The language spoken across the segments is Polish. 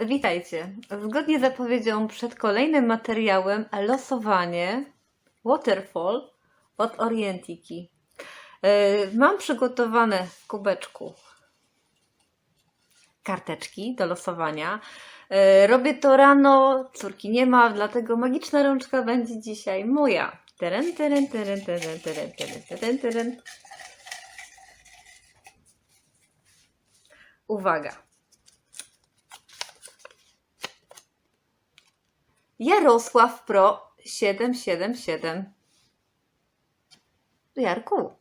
Witajcie. Zgodnie z zapowiedzią przed kolejnym materiałem losowanie Waterfall od Orientiki. Yy, Mam przygotowane w kubeczku karteczki do losowania. Yy, Robię to rano, córki nie ma, dlatego magiczna rączka będzie dzisiaj moja. Teren, teren, teren, teren, teren, teren, teren, teren. Uwaga. Jarosław Pro 777. Jarku.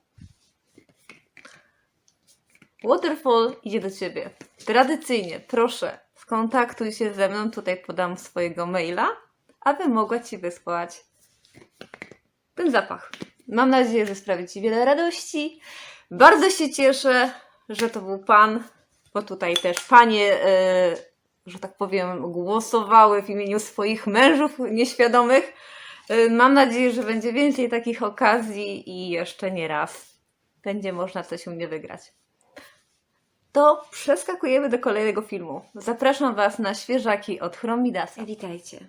Waterfall idzie do Ciebie. Tradycyjnie, proszę, skontaktuj się ze mną. Tutaj podam swojego maila, aby mogła Ci wysłać ten zapach. Mam nadzieję, że sprawi Ci wiele radości. Bardzo się cieszę, że to był Pan, bo tutaj też Panie, e, że tak powiem, głosowały w imieniu swoich mężów nieświadomych. E, Mam nadzieję, że będzie więcej takich okazji i jeszcze nie raz będzie można coś u mnie wygrać. To przeskakujemy do kolejnego filmu. Zapraszam Was na świeżaki od Chromidasa. Witajcie.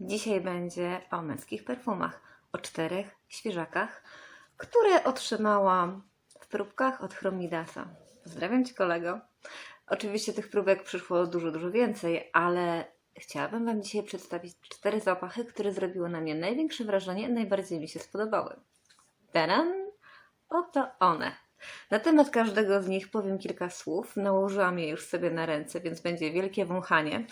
Dzisiaj będzie o męskich perfumach, o czterech świeżakach, które otrzymałam w próbkach od Chromidasa. Pozdrawiam Cię kolego. Oczywiście tych próbek przyszło dużo, dużo więcej, ale chciałabym Wam dzisiaj przedstawić cztery zapachy, które zrobiły na mnie największe wrażenie, najbardziej mi się spodobały. Taran! Oto one. Na temat każdego z nich powiem kilka słów. Nałożyłam je już sobie na ręce, więc będzie wielkie wąchanie.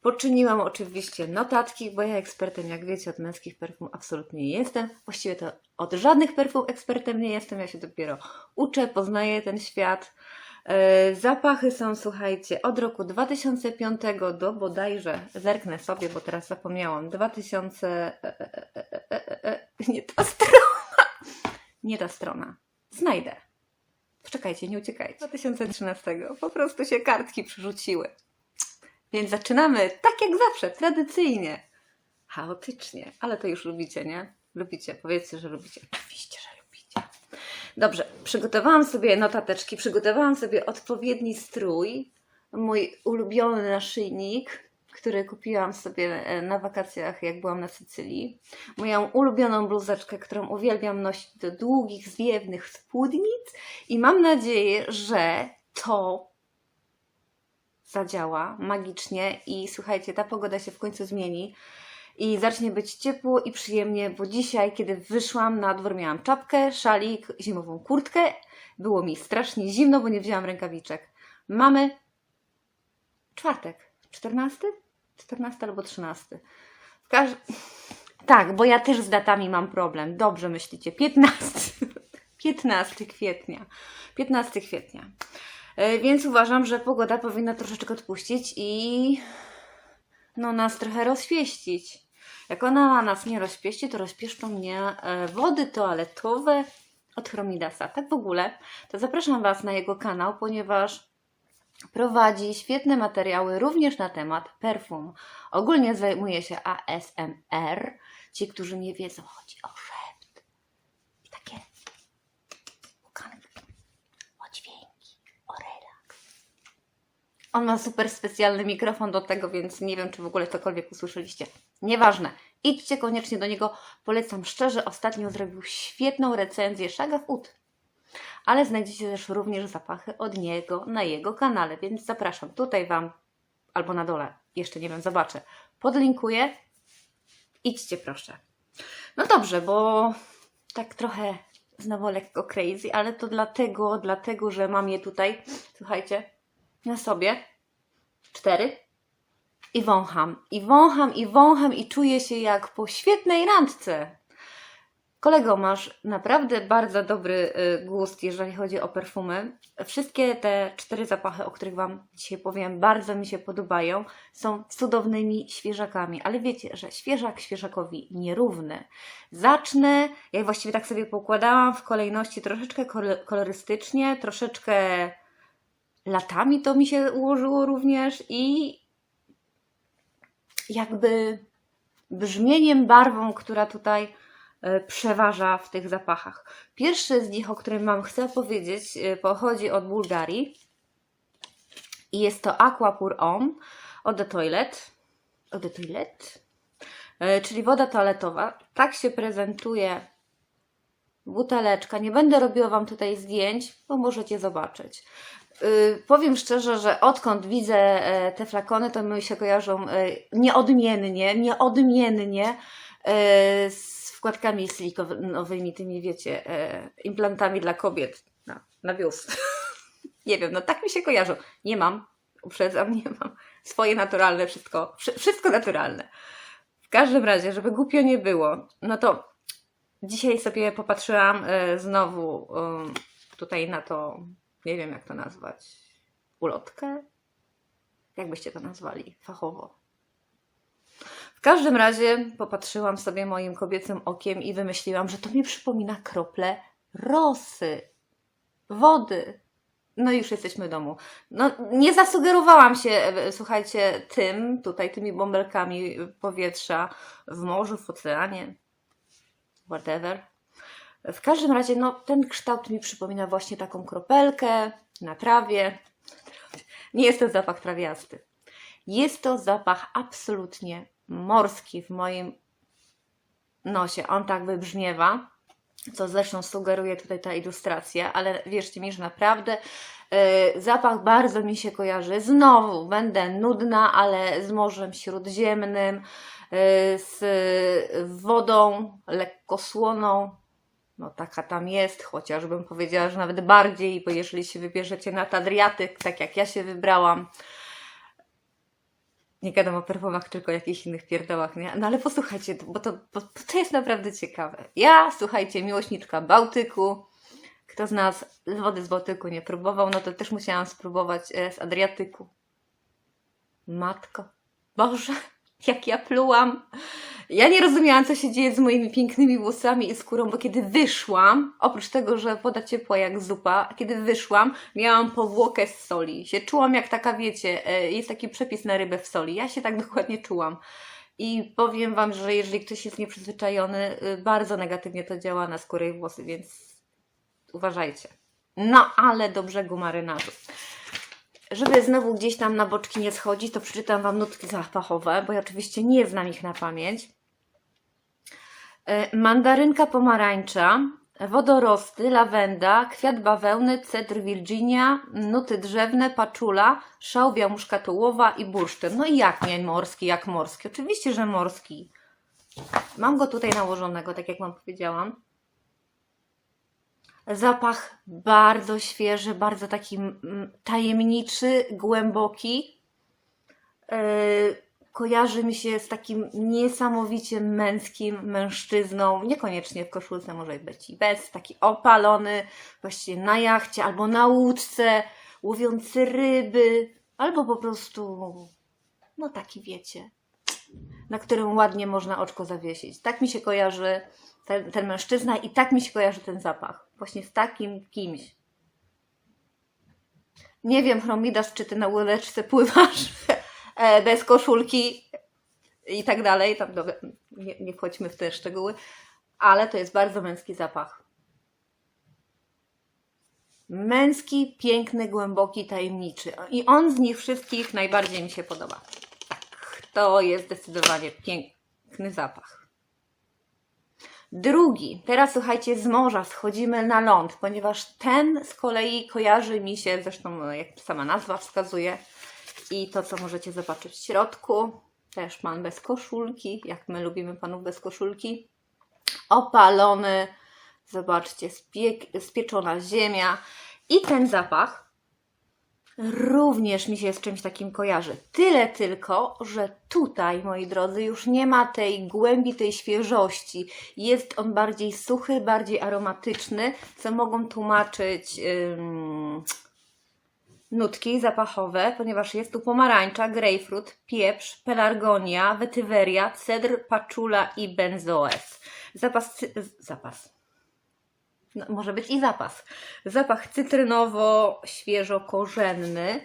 Poczyniłam oczywiście notatki, bo ja ekspertem, jak wiecie, od męskich perfum absolutnie nie jestem. Właściwie to od żadnych perfum ekspertem nie jestem. Ja się dopiero uczę, poznaję ten świat. E, Zapachy są, słuchajcie, od roku 2005 do bodajże, zerknę sobie, bo teraz zapomniałam, 2000. e, e, Nie ta strona. Nie ta strona. Znajdę. Poczekajcie, nie uciekajcie. 2013. Po prostu się kartki przerzuciły. Więc zaczynamy tak jak zawsze, tradycyjnie. Chaotycznie, ale to już lubicie, nie? Lubicie, powiedzcie, że lubicie. Oczywiście, że lubicie. Dobrze, przygotowałam sobie notateczki, przygotowałam sobie odpowiedni strój, mój ulubiony naszyjnik, który kupiłam sobie e, na wakacjach, jak byłam na Sycylii. Moją ulubioną bluzeczkę, którą uwielbiam nosić do długich, zwiewnych spódnic i mam nadzieję, że to zadziała magicznie i słuchajcie, ta pogoda się w końcu zmieni i zacznie być ciepło i przyjemnie, bo dzisiaj, kiedy wyszłam na dwór, miałam czapkę, szalik, zimową kurtkę. Było mi strasznie zimno, bo nie wzięłam rękawiczek. Mamy czwartek, 14? 14 albo 13. W każ... Tak, bo ja też z datami mam problem. Dobrze myślicie. 15. 15 kwietnia. 15 kwietnia. E, Więc uważam, że pogoda powinna troszeczkę odpuścić i no nas trochę rozpieścić. Jak ona nas nie rozpieści, to rozpieszczą mnie e, wody toaletowe od Chromidasa. Tak w ogóle, to zapraszam Was na jego kanał, ponieważ prowadzi świetne materiały również na temat perfum. Ogólnie zajmuje się ASMR. Ci, którzy nie wiedzą, chodzi o szept i takie pukanki, o dźwięki, o relaks. On ma super specjalny mikrofon do tego, więc nie wiem, czy w ogóle cokolwiek usłyszeliście. Nieważne. Idźcie koniecznie do niego. Polecam szczerze. Ostatnio zrobił świetną recenzję Shagaf Ud. Ale znajdziecie też również zapachy od niego na jego kanale, więc zapraszam. Tutaj Wam, albo na dole, jeszcze nie wiem, zobaczę. Podlinkuję. Idźcie proszę. No dobrze, bo tak trochę znowu lekko crazy, ale to dlatego, dlatego, że mam je tutaj, słuchajcie, na sobie. Cztery. I wącham, i wącham, i wącham, i czuję się jak po świetnej randce. Kolego, masz naprawdę bardzo dobry y, gust, jeżeli chodzi o perfumy. Wszystkie te cztery zapachy, o których Wam dzisiaj powiem, bardzo mi się podobają. Są cudownymi świeżakami, ale wiecie, że świeżak świeżakowi nierówny. Zacznę, ja właściwie tak sobie poukładałam w kolejności troszeczkę kol- kolorystycznie, troszeczkę latami to mi się ułożyło również i jakby brzmieniem, barwą, która tutaj e, przeważa w tych zapachach. Pierwszy z nich, o którym Wam chcę powiedzieć, e, pochodzi od Bułgarii i jest to Aqua Pur Homme Eau de Toilette. Eau de Toilette? E, Czyli woda toaletowa. Tak się prezentuje buteleczka. Nie będę robiła Wam tutaj zdjęć, bo możecie zobaczyć. Yy, powiem szczerze, że odkąd widzę e, te flakony, to mi się kojarzą e, nieodmiennie, nieodmiennie e, z wkładkami silikowymi, tymi wiecie, implantami dla kobiet na, na biust. nie wiem, no tak mi się kojarzą. Nie mam, uprzedzam, nie mam. Swoje naturalne, wszystko, wszy- wszystko naturalne. W każdym razie, żeby głupio nie było, no to dzisiaj sobie popatrzyłam znowu em, tutaj na to, nie wiem jak to nazwać, ulotkę? Jak byście to nazwali fachowo? W każdym razie popatrzyłam sobie moim kobiecym okiem i wymyśliłam, że to mi przypomina krople rosy, wody. No już jesteśmy w domu. No, nie zasugerowałam się, e, słuchajcie, tym, tutaj tymi bąbelkami powietrza w morzu, w oceanie, whatever. W każdym razie, no, ten kształt mi przypomina właśnie taką kropelkę na trawie. Nie jest to zapach trawiasty. Jest to zapach absolutnie morski w moim nosie. On tak wybrzmiewa, co zresztą sugeruje tutaj ta ilustracja, ale wierzcie mi, że naprawdę e, zapach bardzo mi się kojarzy. Znowu będę nudna, ale z Morzem Śródziemnym, e, z wodą lekko słoną. No taka tam jest, chociażbym powiedziała, że nawet bardziej, bo jeżeli się wybierzecie nad Adriatyk, tak jak ja się wybrałam, nie gadam o perfumach, tylko o jakichś innych pierdołach, nie? No ale posłuchajcie, bo to, bo to jest naprawdę ciekawe. Ja, słuchajcie, miłośniczka Bałtyku. Kto z nas wody z Bałtyku nie próbował, no to też musiałam spróbować e, z Adriatyku. Matko, Boże, jak ja plułam. Ja nie rozumiałam, co się dzieje z moimi pięknymi włosami i skórą, bo kiedy wyszłam, oprócz tego, że woda ciepła jak zupa, kiedy wyszłam, miałam powłokę z soli. Się czułam jak taka, wiecie, e, jest taki przepis na rybę w soli. Ja się tak dokładnie czułam. I powiem Wam, że jeżeli ktoś jest nieprzyzwyczajony, y, bardzo negatywnie to działa na skórę i włosy, więc uważajcie. No, ale do brzegu marynarzu. Żeby znowu gdzieś tam na boczki nie schodzić, to przeczytam Wam nutki zapachowe, bo ja oczywiście nie znam ich na pamięć. E, Mandarynka pomarańcza, wodorosty, lawenda, kwiat bawełny, cedr Virginia, nuty drzewne, paczula, szałwia muszkatołowa i bursztyn. No i jak nie morski, jak morski? Oczywiście, że morski. Mam go tutaj nałożonego, tak jak Wam powiedziałam. Zapach bardzo świeży, bardzo taki mm, tajemniczy, głęboki. Yy, kojarzy mi się z takim niesamowicie męskim mężczyzną, niekoniecznie w koszulce, może być i bez, taki opalony, właściwie na jachcie albo na łódce, łowiący ryby, albo po prostu, no taki wiecie, na którym ładnie można oczko zawiesić. Tak mi się kojarzy ten, ten mężczyzna i tak mi się kojarzy ten zapach. Właśnie z takim kimś. Nie wiem, Chromidas, czy ty na łydeczce pływasz bez koszulki i tak dalej. Tam, dobra, nie, nie wchodźmy w te szczegóły, ale to jest bardzo męski zapach. Męski, piękny, głęboki, tajemniczy. I on z nich wszystkich najbardziej mi się podoba. Tak, to jest zdecydowanie piękny zapach. Drugi, teraz słuchajcie, z morza schodzimy na ląd, ponieważ ten z kolei kojarzy mi się, zresztą no, jak sama nazwa wskazuje, i to, co możecie zobaczyć w środku, też pan bez koszulki, jak my lubimy panów bez koszulki, opalony, zobaczcie, spiek, spieczona ziemia i ten zapach również mi się z czymś takim kojarzy. Tyle tylko, że tutaj, moi drodzy, już nie ma tej głębi, tej świeżości. Jest on bardziej suchy, bardziej aromatyczny, co mogą tłumaczyć ym, nutki zapachowe, ponieważ jest tu pomarańcza, grejpfrut, pieprz, pelargonia, wetyweria, cedr, paczula i benzoes. Zapas, zapas. No, może być i zapas. Zapach cytrynowo-świeżo-korzenny.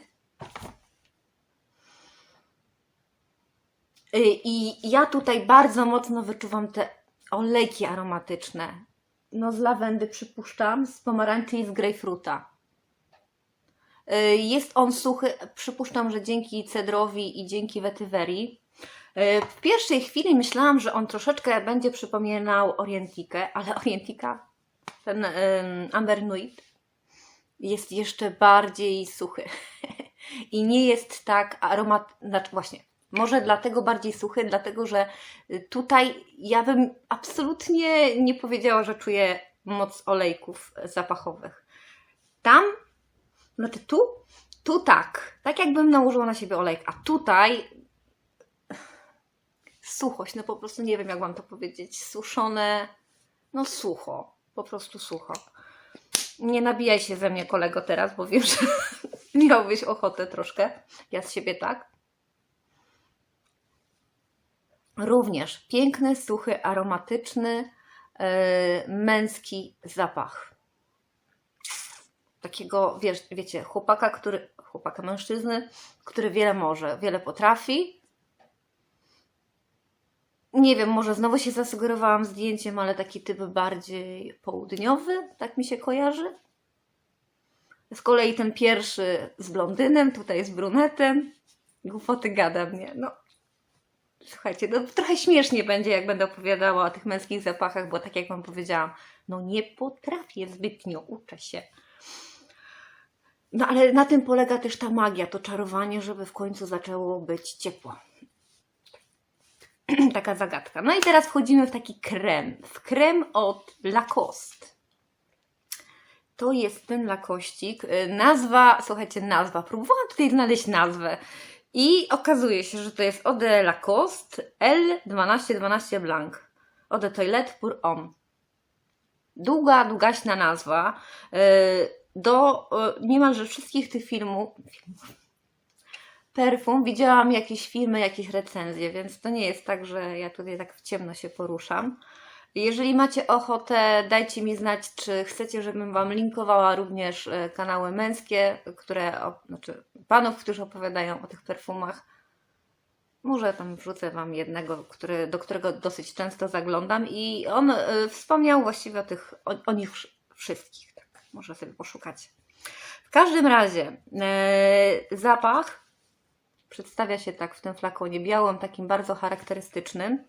Y, I ja tutaj bardzo mocno wyczuwam te olejki aromatyczne. No z lawendy przypuszczam, z pomarańczy i z grejpfruta. Y, Jest on suchy, przypuszczam, że dzięki cedrowi i dzięki wetywerii. Y, W pierwszej chwili myślałam, że on troszeczkę będzie przypominał Orientikę, ale Orientika, ten Amber jest jeszcze bardziej suchy. I nie jest tak aromat... Znaczy właśnie, może dlatego bardziej suchy, dlatego że y, tutaj ja bym absolutnie nie powiedziała, że czuję moc olejków zapachowych. Tam, znaczy tu, tu tak. Tak jakbym nałożyła na siebie olejk, a tutaj suchość, no po prostu nie wiem jak mam to powiedzieć, suszone, no sucho, po prostu sucho. Nie nabijaj się ze mnie kolego teraz, bo wiem, że miałbyś ochotę troszkę, ja z siebie tak. Również piękny, suchy, aromatyczny, yy, męski zapach. Takiego, wiecie, chłopaka, który, chłopaka mężczyzny, który wiele może, wiele potrafi. Nie wiem, może znowu się zasugerowałam zdjęciem, ale taki typ bardziej południowy, tak mi się kojarzy. Z kolei ten pierwszy z blondynem, tutaj z brunetem. Głupoty gada mnie. No, słuchajcie, no, trochę śmiesznie będzie, jak będę opowiadała o tych męskich zapachach, bo tak jak Wam powiedziałam, no nie potrafię zbytnio, uczę się. No ale na tym polega też ta magia, to czarowanie, żeby w końcu zaczęło być ciepło. Taka zagadka. No i teraz wchodzimy w taki krem. W krem od Lacoste. To jest ten lakościk. Y, Nazwa, słuchajcie, nazwa. Próbowałam tutaj znaleźć nazwę. I okazuje się, że to jest Eau de Lacoste L1212 Blanc. Eau Toilette pour Homme. Długa, długaśna nazwa. Y, Do y, niemalże wszystkich tych filmów, filmów perfum widziałam jakieś filmy, jakieś recenzje, więc to nie jest tak, że ja tutaj tak w ciemno się poruszam. Jeżeli macie ochotę, dajcie mi znać, czy chcecie, żebym Wam linkowała również e, kanały męskie, które, znaczy panów, którzy opowiadają o tych perfumach. Może tam wrzucę Wam jednego, który, do którego dosyć często zaglądam i on e, wspomniał właściwie o, tych, o, o nich wsz- wszystkich. Może sobie poszukacie. W każdym razie e, zapach przedstawia się tak w tym flakonie białym, takim bardzo charakterystycznym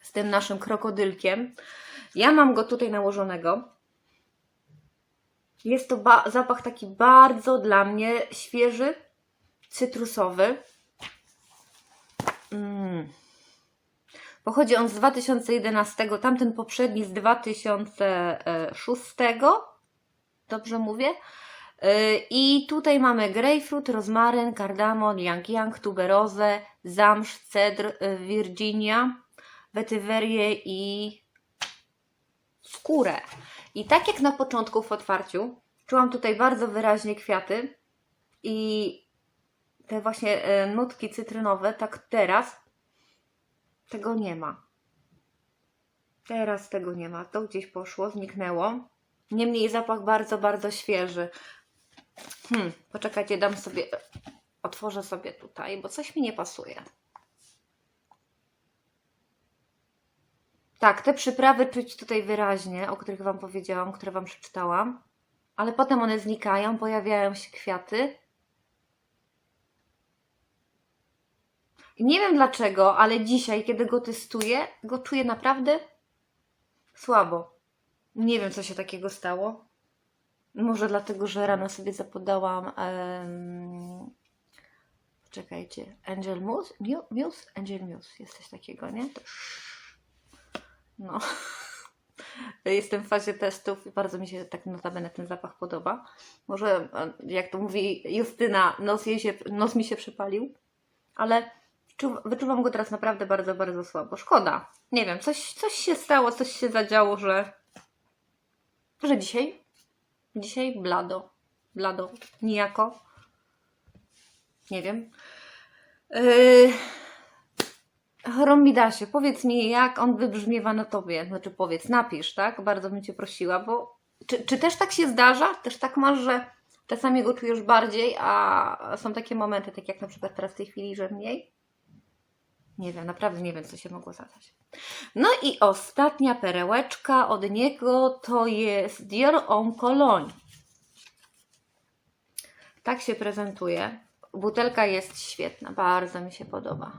z tym naszym krokodylkiem. Ja mam go tutaj nałożonego. Jest to zapach taki bardzo dla mnie świeży, cytrusowy. Mm. Pochodzi on z 2011, tamten poprzedni z 2006. Dobrze mówię? Yy, I tutaj mamy grejpfrut, rozmaryn, kardamon, yang yang, tuberozę, zamsz, cedr, yy, Virginia, wetywerię i skórę. I tak jak na początku w otwarciu, czułam tutaj bardzo wyraźnie kwiaty i te właśnie e, nutki cytrynowe, tak teraz tego nie ma. Teraz tego nie ma. To gdzieś poszło, zniknęło. Niemniej zapach bardzo, bardzo świeży. Hmm, poczekajcie, dam sobie, otworzę sobie tutaj, bo coś mi nie pasuje. Tak, te przyprawy czuć tutaj wyraźnie, o których Wam powiedziałam, które Wam przeczytałam, ale potem one znikają, pojawiają się kwiaty. I nie wiem dlaczego, ale dzisiaj, kiedy go testuję, go czuję naprawdę słabo. Nie wiem, co się takiego stało. Może dlatego, że rano sobie zapodałam. Um, czekajcie, Angel Muse? Mu- Muse? Angel Muse, jest coś takiego, nie? To no. Jestem w fazie testów i bardzo mi się tak notabene ten zapach podoba. Może, jak to mówi Justyna, nos, jej się, nos mi się przypalił, ale czu, wyczuwam go teraz naprawdę bardzo, bardzo słabo. Szkoda. Nie wiem, coś, coś się stało, coś się zadziało, że, że dzisiaj, dzisiaj blado, blado, nijako. Nie wiem. Yy... Choromidasie, powiedz mi, jak on wybrzmiewa na tobie. Znaczy, powiedz, napisz, tak? Bardzo bym cię prosiła, bo. Czy, czy też tak się zdarza? Też tak masz, że czasami go czujesz bardziej, a są takie momenty, tak jak na przykład teraz w tej chwili, że mniej? Nie wiem, naprawdę nie wiem, co się mogło zadać. No i ostatnia perełeczka od niego to jest Dior Homme Cologne. Tak się prezentuje. Butelka jest świetna, bardzo mi się podoba.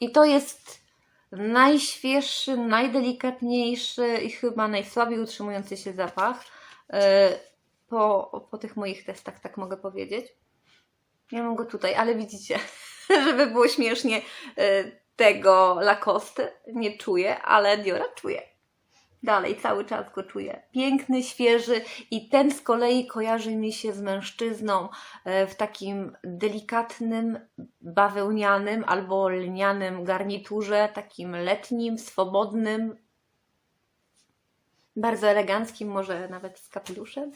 I to jest najświeższy, najdelikatniejszy i chyba najsłabiej utrzymujący się zapach. Yy, Po, po tych moich testach, tak mogę powiedzieć. Ja mam go tutaj, ale widzicie, żeby było śmiesznie, yy, tego Lacoste nie czuję, ale Diora czuję. Dalej, cały czas go czuję. Piękny, świeży i ten z kolei kojarzy mi się z mężczyzną e, w takim delikatnym, bawełnianym albo lnianym garniturze, takim letnim, swobodnym, bardzo eleganckim, może nawet z kapeluszem.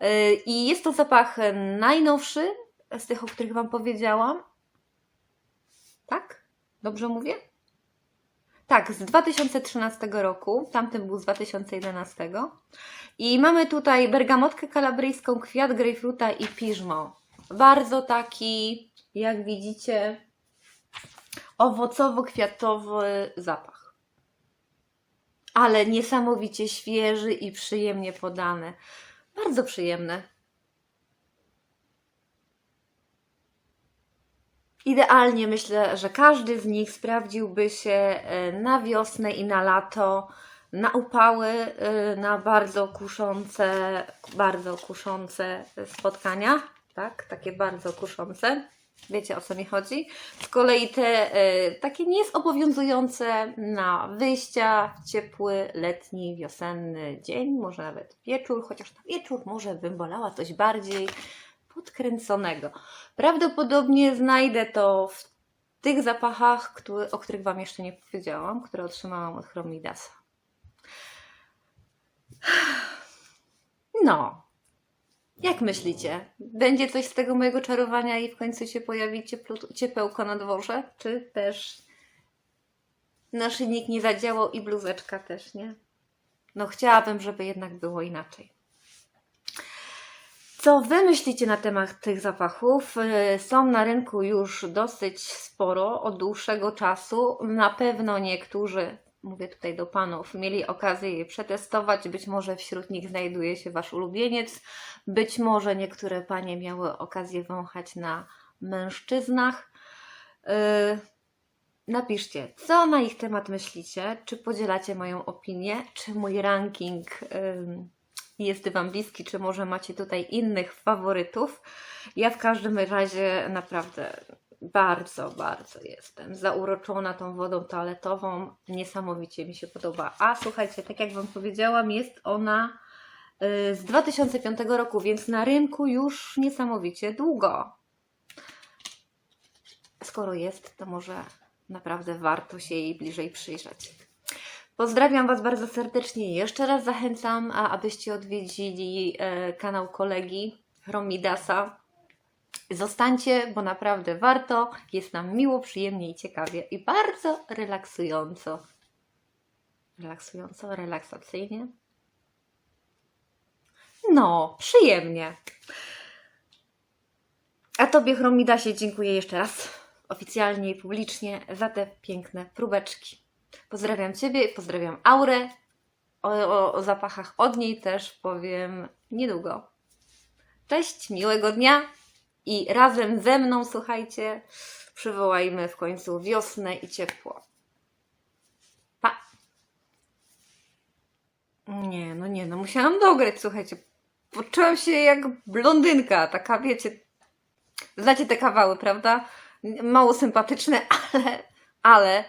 E, I jest to zapach najnowszy z tych, o których Wam powiedziałam. Tak? Dobrze mówię? Tak, z 2013 roku. Tamten był z 2011. I mamy tutaj bergamotkę kalabryjską, kwiat grejpfruta i piżmo. Bardzo taki, jak widzicie, owocowo-kwiatowy zapach. Ale niesamowicie świeży i przyjemnie podany. Bardzo przyjemny. Idealnie myślę, że każdy z nich sprawdziłby się e, na wiosnę i na lato, na upały, e, na bardzo kuszące, bardzo kuszące spotkania, tak? Takie bardzo kuszące. Wiecie o co mi chodzi? Z kolei te e, takie niezobowiązujące na wyjścia w ciepły, letni, wiosenny dzień, może nawet wieczór, chociaż na wieczór może bym wolała coś bardziej podkręconego. Prawdopodobnie znajdę to w tych zapachach, który, o których Wam jeszcze nie powiedziałam, które otrzymałam od Chromidasa. No. Jak myślicie? Będzie coś z tego mojego czarowania i w końcu się pojawi cieplu- ciepełko na dworze? Czy też naszyjnik nie zadziałał i bluzeczka też nie? No chciałabym, żeby jednak było inaczej. Co wy myślicie na temat tych zapachów? Y, Są na rynku już dosyć sporo od dłuższego czasu. Na pewno niektórzy, mówię tutaj do panów, mieli okazję je przetestować. Być może wśród nich znajduje się wasz ulubieniec. Być może niektóre panie miały okazję wąchać na mężczyznach. Y, Napiszcie, co na ich temat myślicie, czy podzielacie moją opinię, czy mój ranking jest Wam bliski, czy może macie tutaj innych faworytów. Ja w każdym razie naprawdę bardzo, bardzo jestem zauroczona tą wodą toaletową. Niesamowicie mi się podoba. A słuchajcie, tak jak Wam powiedziałam, jest ona y, z 2005 roku, więc na rynku już niesamowicie długo. Skoro jest, to może naprawdę warto się jej bliżej przyjrzeć. Pozdrawiam Was bardzo serdecznie. Jeszcze raz zachęcam, abyście odwiedzili e, kanał kolegi Romidasa. Zostańcie, bo naprawdę warto. Jest nam miło, przyjemnie i ciekawie i bardzo relaksująco. Relaksująco, relaksacyjnie. No, przyjemnie. A Tobie, Chromidasie, dziękuję jeszcze raz oficjalnie i publicznie za te piękne próbeczki. Pozdrawiam Ciebie, pozdrawiam Aurę. O, o, o zapachach od niej też powiem niedługo. Cześć, miłego dnia i razem ze mną, słuchajcie, przywołajmy w końcu wiosnę i ciepło. Pa! Nie, no nie, no musiałam dograć, słuchajcie. Poczułam się jak blondynka, taka wiecie, znacie te kawały, prawda? Mało sympatyczne, ale, ale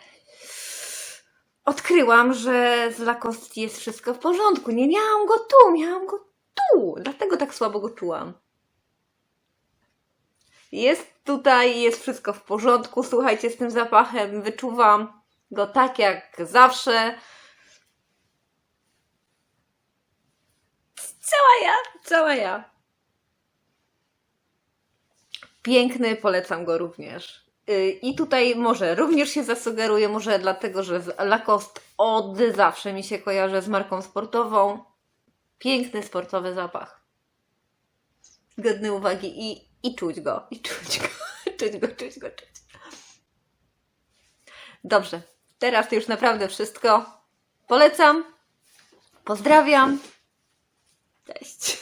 odkryłam, że z Lacoste jest wszystko w porządku. Nie miałam go tu, miałam go tu. Dlatego tak słabo go czułam. Jest tutaj, jest wszystko w porządku. Słuchajcie, z tym zapachem wyczuwam go tak jak zawsze. Cała ja, cała ja. Piękny, polecam go również. Y, I tutaj może również się zasugeruję, może dlatego, że Lacoste od zawsze mi się kojarzy z marką sportową. Piękny sportowy zapach. Godny uwagi i, i czuć go, i czuć go, czuć go, czuć go, czuć. Dobrze, teraz to już naprawdę wszystko. Polecam. Pozdrawiam. Cześć.